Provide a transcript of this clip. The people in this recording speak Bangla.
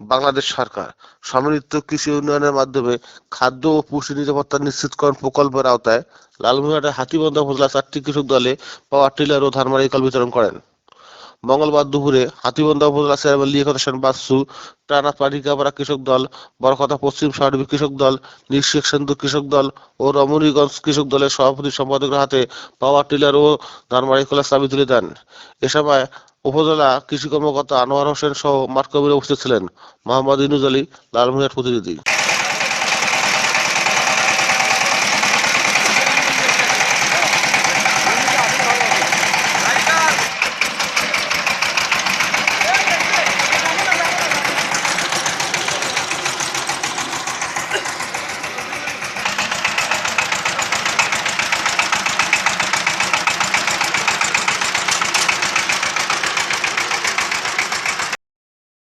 বাংলাদেশ সরকার। সমন্বিত কৃষি উন্নয়নের মাধ্যমে খাদ্য ও পুষ্টি নিরাপত্তা নিশ্চিতকরণ প্রকল্পের আওতায় লালমনিরহাটের হাতীবন্ধা উপজেলা চারটি কৃষক দলে পাওয়ার টিলার ও ধানমারি কল বিতরণ করেন। মঙ্গলবার দুপুরে হাতীবন্ধা উপজেলা চেয়ারম্যান লিয়াকত হোসেন বাচ্চু টানা পানিকাপাড়া কৃষক দল বরকথা পশ্চিম সার্বিক কৃষক দল নিঃশেখ সেন্দু কৃষক দল ও রমণীগঞ্জ কৃষক দলের সভাপতি সম্পাদকের হাতে পাওয়ার টিলার ও ধানমারি খোলার চাবি তুলে দেন। এ সময় উপজেলা কৃষি কর্মকর্তা আনোয়ার হোসেন সহ মাঠ উপস্থিত ছিলেন। মোহাম্মদ ইনুজ আলী লালমনিরহাট প্রতিনিধি।